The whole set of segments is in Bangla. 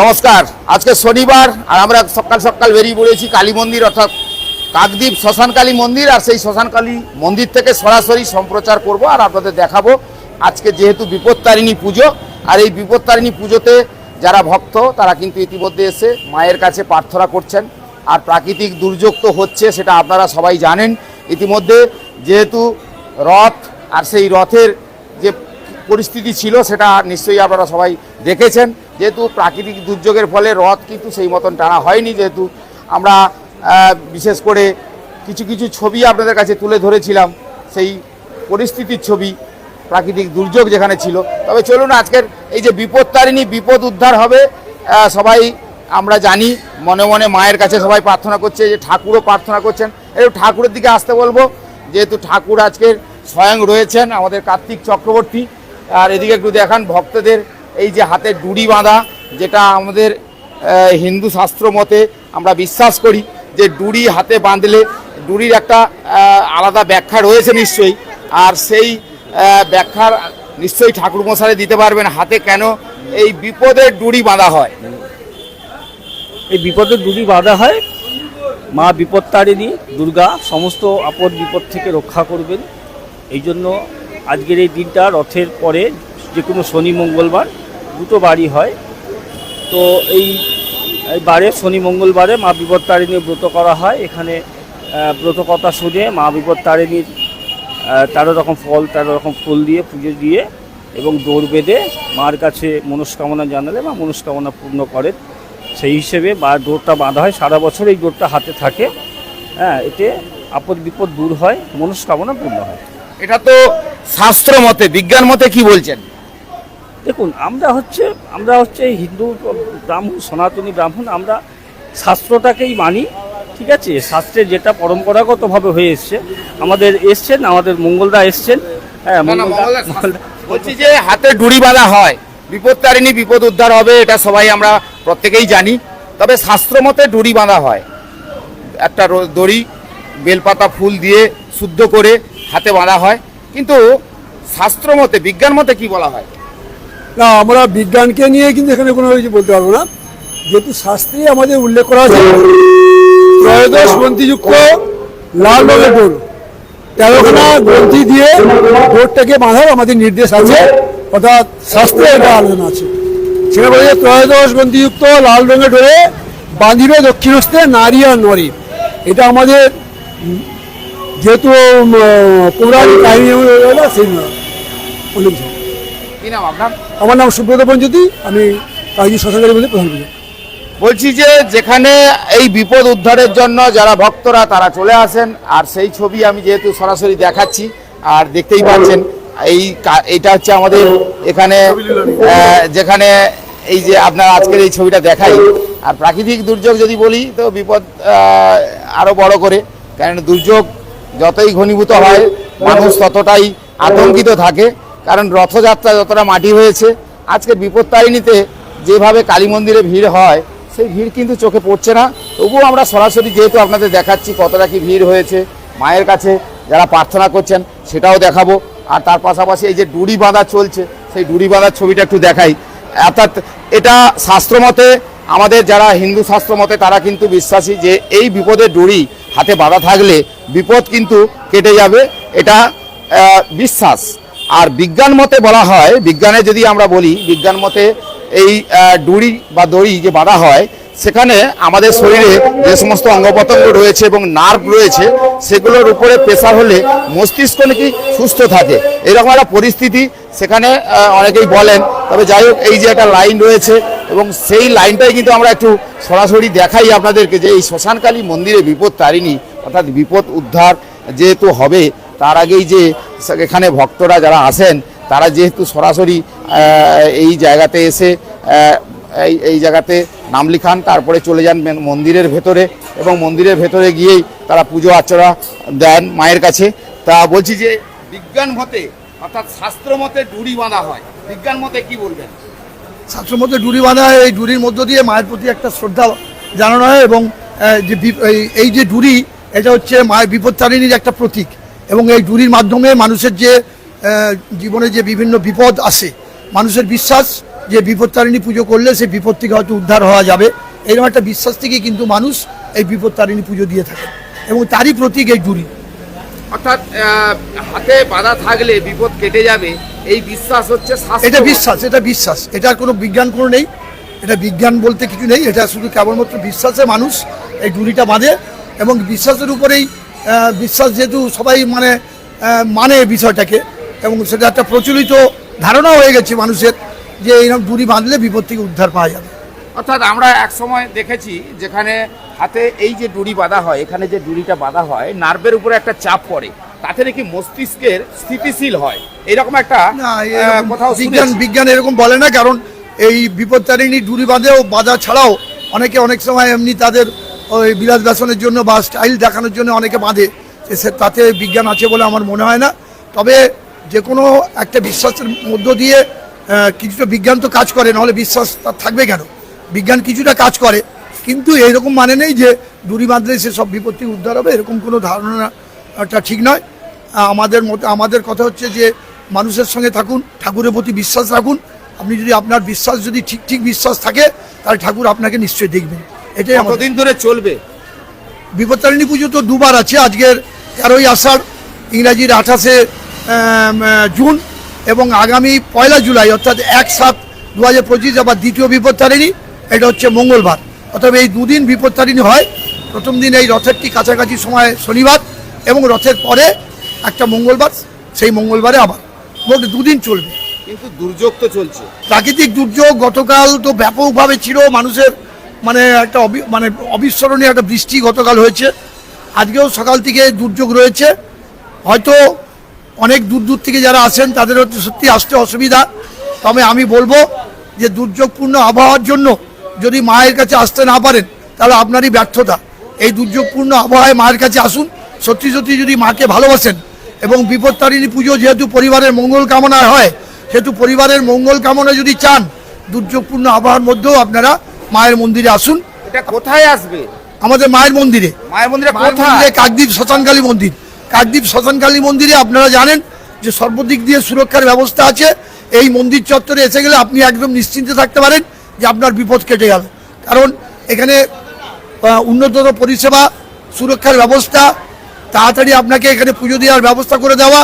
নমস্কার। আজকে শনিবার, আর আমরা সকাল সকাল বেরিয়ে পড়েছি কালী মন্দির, অর্থাৎ কাকদ্বীপ শ্মশানকালী মন্দির, আর সেই শ্মশানকালী মন্দির থেকে সরাসরি সম্প্রচার করব, আর আপনাদের দেখাবো আজকে যেহেতু বিপত্তারিণী পুজো, আর এই বিপত্তারিণী পুজোতে যারা ভক্ত, তারা কিন্তু ইতিমধ্যে এসে মায়ের কাছে প্রার্থনা করছেন। আর প্রাকৃতিক দুর্যোগ তো হচ্ছে, সেটা আপনারা সবাই জানেন। ইতিমধ্যে যেহেতু রথ, আর সেই রথের যে পরিস্থিতি ছিল, সেটা নিশ্চয়ই আপনারা সবাই দেখেছেন। যেহেতু প্রাকৃতিক দুর্যোগের ফলে রথ কিন্তু সেই মতন টানা হয়নি যেহেতু আমরা বিশেষ করে কিছু কিছু ছবি আপনাদের কাছে তুলে ধরেছিলাম, সেই পরিস্থিতির ছবি, প্রাকৃতিক দুর্যোগ যেখানে ছিল। তবে চলুন আজকের এই যে বিপত্তারিণী বিপদ উদ্ধার হবে সবাই আমরা জানি, মনে মনে মায়ের কাছে সবাই প্রার্থনা করছে যে ঠাকুরও প্রার্থনা করছেন। একটু ঠাকুরের দিকে আসতে বলব, যেহেতু ঠাকুর আজকের স্বয়ং রয়েছেন আমাদের কার্তিক চক্রবর্তী, আর এদিকে একটু দেখান ভক্তদের এই যে হাতে ডুড়ি বাঁধা, যেটা আমাদের হিন্দু শাস্ত্র মতে আমরা বিশ্বাস করি যে ডুড়ি হাতে বাঁধলে ডুড়ির একটা আলাদা ব্যাখ্যা রয়েছে নিশ্চয়ই। আর সেই ব্যাখ্যার নিশ্চয়ই ঠাকুর মশাই দিতে পারবেন হাতে কেন এই বিপদের ডুড়ি বাঁধা হয়। এই বিপদের দুটি বাঁধা হয়, মা বিপত্তারিণী, দুর্গা, সমস্ত আপদ বিপদ থেকে রক্ষা করবেন। এই জন্য আজকের এই দিনটা রথের পরে যে কোনো শনি মঙ্গলবার দুটো বাড়ি হয়। তো এই বারে শনি মঙ্গলবারে মা বিপত্তারিণীর ব্রত করা হয়। এখানে আহ, ব্রত কথা শুনে মা বিপত্তারিণীর তেরো রকম ফল তেরো রকম ফুল দিয়ে পুজো দিয়ে এবং দৌড় বেঁধে মার কাছে মনস্কামনা জানালে বা মনস্কামনা পূর্ণ করেন। সেই হিসেবে বা দৌড়টা বাঁধা হয়। সারা বছর এই দৌড়টা হাতে থাকে। হ্যাঁ এতে আপদ বিপদ দূর হয় মনস্কামনা পূর্ণ হয়। এটা তো শাস্ত্র মতে বিজ্ঞান মতে কি বলছেন? দেখুন আমরা হচ্ছে আমরা হচ্ছে হিন্দু ব্রাহ্মণ সনাতনী ব্রাহ্মণ আমরা শাস্ত্রটাকেই মানি ঠিক আছে? শাস্ত্রে যেটা পরম্পরাগতভাবে হয়ে এসছে আমাদের এসছেন আমাদের মঙ্গলদা এসছেন হ্যাঁ বলছি যে হাতে ডুড়ি বাঁধা হয় বিপত্তারিণী বিপদ উদ্ধার হবে এটা সবাই আমরা প্রত্যেকেই জানি তবে শাস্ত্র মতে ডুড়ি বাঁধা হয়। একটা দড়ি বেলপাতা ফুল দিয়ে শুদ্ধ করে হাতে বাঁধা হয় কিন্তু শাস্ত্র মতে বিজ্ঞান মতে কি বলা হয়? না, আমরা বিজ্ঞানকে নিয়ে কিন্তু এখানে কোনো কিছু বলতে পারব না। যেহেতু শাস্ত্রে আমাদের উল্লেখ করা আছে, ত্রয়োদশ গ্রন্থিযুক্ত লাল রঙের ডোর তেরোখানা গ্রন্থি দিয়ে ডোরটাকে বাঁধার আমাদের নির্দেশ আছে, অর্থাৎ শাস্ত্রে এটা আলোচনা আছে। সেটা বলে ত্রয়োদশ গ্রন্থিযুক্ত লাল রঙের ডোরে বাঁধিবে দক্ষিণহস্তে নারী আর নরী। এটা আমাদের যেহেতু পৌরাণিক কাহিনী সেই অনুযায়ী কি নাম আপনার? আমার নাম সুব্রত পঞ্চতি আমি কাজী শ্মশানকারী বলে প্রধান পূজা বলছি যে যেখানে এই বিপদ উদ্ধারের জন্য যারা ভক্তরা, তারা চলে আসেন। আর সেই ছবি আমি যেহেতু সরাসরি দেখাচ্ছি, আর দেখতেই পাচ্ছেন, এই এটা হচ্ছে আমাদের এখানে যেখানে এই যে আপনার আজকের এই ছবিটা দেখাই। আর প্রাকৃতিক দুর্যোগ যদি বলি, তো বিপদ আরও আরও বড় করে। কারণ দুর্যোগ যতই ঘনীভূত হয়, মানুষ ততটাই আতঙ্কিত থাকে। কারণ রথযাত্রা যতটা মাটি হয়েছে আজকে বিপত্তারিণীতে যেভাবে কালী মন্দিরে ভিড় হয়, সেই ভিড় কিন্তু চোখে পড়ছে না। তবুও আমরা সরাসরি যেহেতু আপনাদের দেখাচ্ছি কতটা কি ভিড় হয়েছে, মায়ের কাছে যারা প্রার্থনা করছেন সেটাও দেখাবো। আর তার পাশাপাশি এই যে ডুড়ি বাঁধা চলছে, সেই ডুড়ি বাঁধার ছবিটা একটু দেখাই। অর্থাৎ এটা শাস্ত্রমতে আমাদের যারা হিন্দু শাস্ত্র মতে, তারা কিন্তু বিশ্বাসী যে এই বিপদের ডুড়ি হাতে বাঁধা থাকলে বিপদ কিন্তু কেটে যাবে। এটা বিশ্বাস। আর বিজ্ঞান মতে বলা হয়, বিজ্ঞানে যদি আমরা বলি, বিজ্ঞান মতে এই ডুরি বা দড়ি যে বাঁধা হয়, সেখানে আমাদের শরীরে যে সমস্ত অঙ্গ প্রত্যঙ্গ রয়েছে এবং নার্ভ রয়েছে, সেগুলোর উপরে প্রেসার হলে মস্তিষ্ক নাকি সুস্থ থাকে। এরকম একটা পরিস্থিতি সেখানে অনেকেই বলেন। তবে যাই হোক, এই যে একটা লাইন রয়েছে এবং সেই লাইনটাই কিন্তু আমরা একটু সরাসরি দেখাই আপনাদেরকে যে এই শ্মশানকালী মন্দিরে বিপদ তারিণী, অর্থাৎ বিপদ উদ্ধার যেহেতু হবে তার আগেই যে এখানে ভক্তরা যারা আসেন, তারা যেহেতু সরাসরি এই জায়গাতে এসে এই এই জায়গাতে নাম লিখান, তারপরে চলে যান মন্দিরের ভেতরে এবং মন্দিরের ভেতরে গিয়েই তারা পুজো আর্চনা দেন মায়ের কাছে। তা বলছি যে বিজ্ঞান মতে, অর্থাৎ শাস্ত্র মতে ডুরি বাঁধা হয়। বিজ্ঞান মতে কি বলবেন? শাস্ত্রের মধ্যে ডুরি বাঁধা হয়, এই ডুরির মধ্য দিয়ে মায়ের প্রতি একটা শ্রদ্ধা জানানো হয় এবং যে এই- যে ডুরি, এটা হচ্ছে মায়ের বিপত্তারিণীর একটা প্রতীক। এবং এই ডুরির মাধ্যমে মানুষের যে জীবনে যে বিভিন্ন বিপদ আসে মানুষের বিশ্বাস যে বিপত্তারিণী পুজো করলে সেই বিপদ থেকে হয়তো উদ্ধার হওয়া যাবে। এরকম একটা বিশ্বাস থেকেই কিন্তু মানুষ এই বিপত্তারিণী পুজো দিয়ে থাকে এবং তারই প্রতীক এই ডুরি অর্থাৎ হাতে বাধা থাকলে বিপদ কেটে যাবে এই বিশ্বাস হচ্ছে এটা বিশ্বাস এটা বিশ্বাস। এটার কোনো বিজ্ঞান কোনো নেই। এটা বিজ্ঞান বলতে কিছু নেই। এটা শুধু কেবলমাত্র বিশ্বাসে মানুষ এই ডুরিটা বাঁধে এবং বিশ্বাসের উপরেই বিশ্বাস যেহেতু সবাই মানে মানে বিষয়টাকে এবং সেটা একটা প্রচলিত ধারণা হয়ে গেছে মানুষের যে এইরকম ডুরি বাঁধলে বিপদ থেকে উদ্ধার পাওয়া যাবে। অর্থাৎ আমরা এক সময় দেখেছি যেখানে হাতে এই যে ডুরি বাঁধা হয় এখানে যে ডুরিটা বাঁধা হয় নার্ভের উপরে একটা চাপ পড়ে। তাতে নাকি মস্তিষ্কের স্থিতিশীল হয়। এরকম একটা না কোথাও বিজ্ঞান বিজ্ঞান এরকম বলে না কারণ এই বিপত্তারিণী ডুরি বাঁধেও বাঁধা ছাড়াও অনেকে অনেক সময় এমনি তাদের ওই বিলাস ব্যাসনের জন্য বা স্টাইল দেখানোর জন্য অনেকে বাঁধে। সে- তাতে বিজ্ঞান আছে বলে আমার মনে হয় না। তবে যে কোনো একটা বিশ্বাসের মধ্য দিয়ে কিছুটা বিজ্ঞান তো কাজ করে, নাহলে বিশ্বাস তার থাকবে কেন? বিজ্ঞান কিছুটা কাজ করে, কিন্তু এরকম মানে নেই যে ডুরি বাঁধলে সে সব বিপত্তি উদ্ধার হবে, এরকম কোনো ধারণাটা ঠিক নয়। আমাদের মতে, আমাদের কথা হচ্ছে যে মানুষের সঙ্গে থাকুন, ঠাকুরের প্রতি বিশ্বাস রাখুন। আপনি যদি আপনার বিশ্বাস যদি ঠিক ঠিক বিশ্বাস থাকে, তাহলে ঠাকুর আপনাকে নিশ্চয়ই দেখবেন। এটাই কতদিন ধরে চলবে? বিপত্তারিণী পুজো তো দুবার আছে আজকের তেরোই আষাঢ় ইংরাজির আঠাশে জুন এবং আগামী পয়লা জুলাই অর্থাৎ এক সাত দু হাজার পঁচিশ আবার দ্বিতীয় বিপত্তারিণী এটা হচ্ছে মঙ্গলবার। অর্থাৎ এই দুদিন বিপত্তারিণী হয়। প্রথম দিন এই রথেরটি কাছাকাছি সময় শনিবার এবং রথের পরে একটা মঙ্গলবার সেই মঙ্গলবারে আবার। মোট দুদিন চলবে। কিন্তু দুর্যোগ তো চলছে। প্রাকৃতিক দুর্যোগ গতকাল তো ব্যাপকভাবে ছিল মানুষের মানে একটা মানে অবিস্মরণীয় একটা বৃষ্টি গতকাল হয়েছে। আজকেও সকাল থেকে দুর্যোগ রয়েছে। হয়তো অনেক দূর দূর থেকে যারা আসেন, তাদের হচ্ছে সত্যি আসতে অসুবিধা। তবে আমি বলব যে দুর্যোগপূর্ণ আবহাওয়ার জন্য যদি মায়ের কাছে আসতে না পারেন, তাহলে আপনারই ব্যর্থতা। এই দুর্যোগপূর্ণ আবহাওয়ায় মায়ের কাছে আসুন। সত্যি সত্যি যদি মাকে ভালোবাসেন এবং বিপত্তারিণী পুজো যেহেতু পরিবারের মঙ্গল কামনায় হয়, সেহেতু পরিবারের মঙ্গল কামনা যদি চান, দুর্যোগপূর্ণ আবহাওয়ার মধ্যেও আপনারা মায়ের মন্দিরে আসুন। এটা কোথায় আসবে? আমাদের মায়ের মন্দিরে। মায়ের মন্দিরে কোথায়? কাকদ্বীপ শ্মশানকালী মন্দির। কাকদ্বীপ শ্মশানকালী মন্দিরে আপনারা জানেন যে সর্বদিক দিয়ে সুরক্ষার ব্যবস্থা আছে। এই মন্দির চত্বরে এসে গেলে আপনি একদম নিশ্চিন্তে থাকতে পারেন যে আপনার বিপদ কেটে গেল। কারণ এখানে উন্নততর পরিষেবা সুরক্ষার ব্যবস্থা তাড়াতাড়ি আপনাকে এখানে পুজো দেওয়ার ব্যবস্থা করে দেওয়া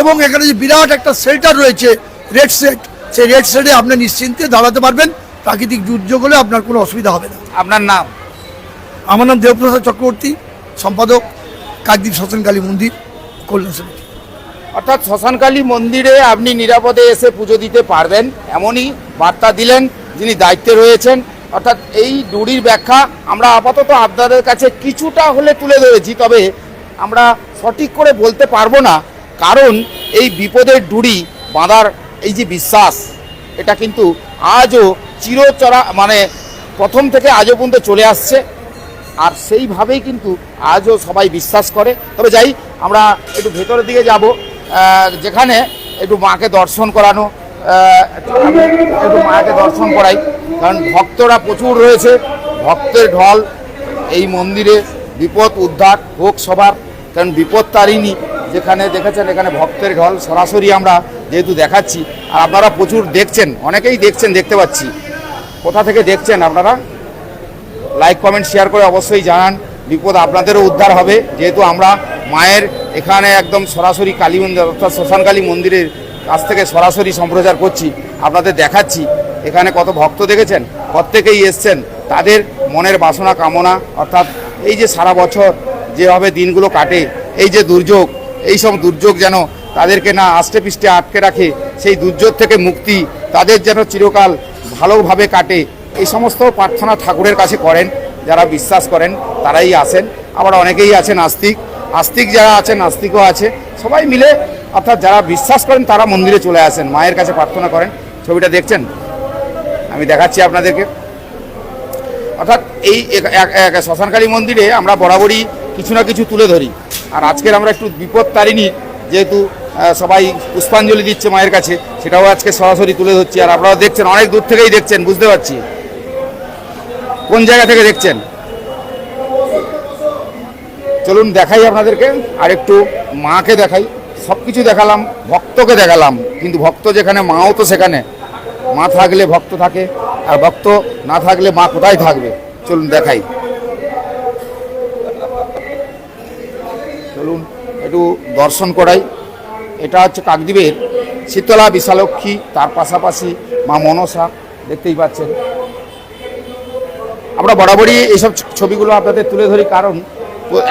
এবং এখানে যে বিরাট একটা শেল্টার রয়েছে রেড সেট সেই রেড সেটে আপনি নিশ্চিন্তে দাঁড়াতে পারবেন। প্রাকৃতিক দুর্যোগ হলে আপনার কোনো অসুবিধা হবে না। আপনার নাম? আমার নাম দেবপ্রসাদ চক্রবর্তী সম্পাদক কাকদ্বীপ শ্মশানকালী মন্দির কল্যাণ সমিতি। অর্থাৎ শ্মশানকালী মন্দিরে আপনি নিরাপদে এসে পুজো দিতে পারবেন এমনই বার্তা দিলেন যিনি দায়িত্বে রয়েছেন। অর্থাৎ এই ডুরির ব্যাখ্যা আমরা আপাতত আপনাদের কাছে কিছুটা হলে তুলে ধরেছি তবে আমরা সঠিক করে বলতে পারব না কারণ এই বিপদের ডুরি বাঁধার এই যে বিশ্বাস এটা কিন্তু আজও চিরচরা মানে প্রথম থেকে আজও পর্যন্ত চলে আসছে। আর সেইভাবেই কিন্তু আজও সবাই বিশ্বাস করে। তবে যাই, আমরা একটু ভেতরের দিকে যাব। যেখানে একটু মাকে দর্শন করানো একটু মাকে দর্শন করাই। কারণ ভক্তরা প্রচুর রয়েছে। ভক্তের ঢল, এই মন্দিরে বিপদ উদ্ধার হোক সবার। কারণ বিপদ তারিণী যেখানে দেখেছেন, এখানে ভক্তের ঢল সরাসরি আমরা যেহেতু দেখাচ্ছি। আর আপনারা প্রচুর দেখছেন, অনেকেই দেখছেন, দেখতে পাচ্ছি। কোথা থেকে দেখছেন আপনারা? লাইক কমেন্ট শেয়ার করে অবশ্যই জানান। বিপদ আপনাদেরও উদ্ধার হবে। যেহেতু আমরা মায়ের এখানে একদম সরাসরি কালী মন্দির অর্থাৎ শ্মশানকালী মন্দিরের কাছ থেকে সরাসরি সম্প্রচার করছি, আপনাদের দেখাচ্ছি। এখানে কত ভক্ত দেখেছেন? প্রত্যেকেই এসছেন। তাদের মনের বাসনা, কামনা, অর্থাৎ এই যে সারা বছর যেভাবে দিনগুলো কাটে, এই যে দুর্যোগ, এই সব দুর্যোগ যেন তাদেরকে না আষ্টে পিষ্টে আটকে রাখে, সেই দুর্যোগ থেকে মুক্তি, তাদের যেন চিরকাল ভালোভাবে কাটে। এই সমস্ত প্রার্থনা ঠাকুরের কাছে করেন, যারা বিশ্বাস করেন তারাই আসেন আবার অনেকেই আছেন নাস্তিক আস্তিক যারা আছেন নাস্তিকও আছে। সবাই মিলে অর্থাৎ যারা বিশ্বাস করেন তারা মন্দিরে চলে আসেন, মায়ের কাছে প্রার্থনা করেন। ছবিটা দেখছেন? আমি দেখাচ্ছি আপনাদেরকে। অর্থাৎ এই শ্মশানকালী মন্দিরে আমরা বরাবরই কিছু না কিছু তুলে ধরি। আর আজকের আমরা একটু বিপদ তারিণী যেহেতু সবাই পুষ্পাঞ্জলি দিচ্ছে মায়ের কাছে। সেটাও আজকে সরাসরি তুলে ধরছি। আর আপনারা দেখছেন, অনেক দূর থেকেই দেখছেন, বুঝতে পারছি। কোন জায়গা থেকে দেখছেন? চলুন দেখাই আপনাদেরকে। আর একটু মাকে দেখাই। সব কিছু দেখালাম, ভক্তকে দেখালাম। কিন্তু ভক্ত যেখানে, মাও তো সেখানে। মা থাকলে ভক্ত থাকে, আর ভক্ত না থাকলে মা কোথায় থাকবে? চলুন দেখাই। চলুন, একটু দর্শন করাই। এটা হচ্ছে কাকদ্বীপের শীতলা বিশালক্ষী, তার পাশাপাশি মা মনসা দেখতেই পাচ্ছেন। আমরা বরাবরই এইসব ছবিগুলো আপনাদের তুলে ধরি কারণ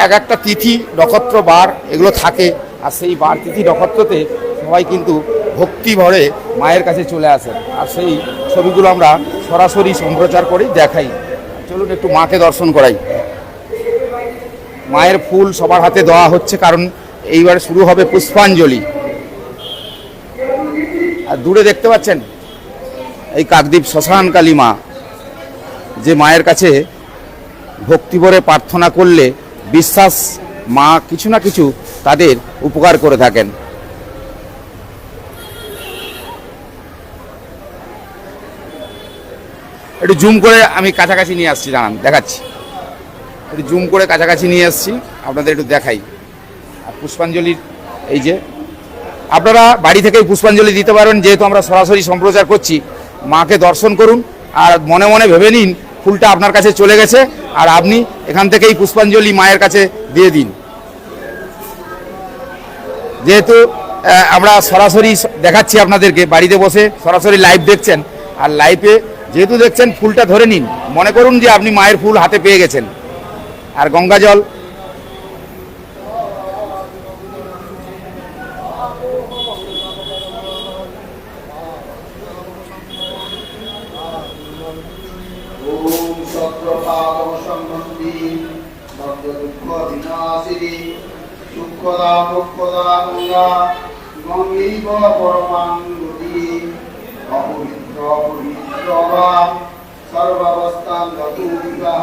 এক একটা তিথি, নক্ষত্র, বার, এগুলো থাকে। আর সেই বার, তিথি, নক্ষত্রতে সবাই কিন্তু ভক্তি ভরে মায়ের কাছে চলে আসেন। আর সেই ছবিগুলো আমরা সরাসরি সম্প্রচার করেই দেখাই। চলুন একটু মাকে দর্শন করাই। মায়ের ফুল সবার হাতে দেওয়া হচ্ছে কারণ এইবার শুরু হবে পুষ্পাঞ্জলি। আর দূরে দেখতে পাচ্ছেন এই কাকদ্বীপ শ্মশান কালী মা, যে মায়ের কাছে ভক্তিভরে প্রার্থনা করলে বিশ্বাস মা কিছু না কিছু তাদের উপকার করে থাকেন। একটু জুম করে আমি কাছাকাছি নিয়ে আসছি জানান দেখাচ্ছি। একটু জুম করে কাছাকাছি নিয়ে আসছি, আপনাদের একটু দেখাই। আর পুষ্পাঞ্জলির এই যে আপনারা বাড়ি থেকেই পুষ্পাঞ্জলি দিতে পারবেন যেহেতু আমরা সরাসরি সম্প্রচার করছি, মাকে দর্শন করুন, আর মনে মনে ভেবে নিন, ফুলটা আপনার কাছে চলে গেছে, আর আপনি এখান থেকেই পুষ্পাঞ্জলি মায়ের কাছে দিয়ে দিন। যেহেতু আমরা সরাসরি দেখাচ্ছি আপনাদেরকে, বাড়িতে বসে সরাসরি লাইভ দেখছেন, আর লাইভে যেহেতু দেখছেন, ফুলটা ধরে নিন, মনে করুন যে আপনি মায়ের ফুল হাতে পেয়ে গেছেন। আর গঙ্গা জল ভক্ত দুঃখ বিনাশিনী দুঃখদা দুঃখদা গঙ্গা গঙ্গীব পরমাং নদী অপবিত্র পবিত্র বা সর্বাবস্থান গতু বিবাহ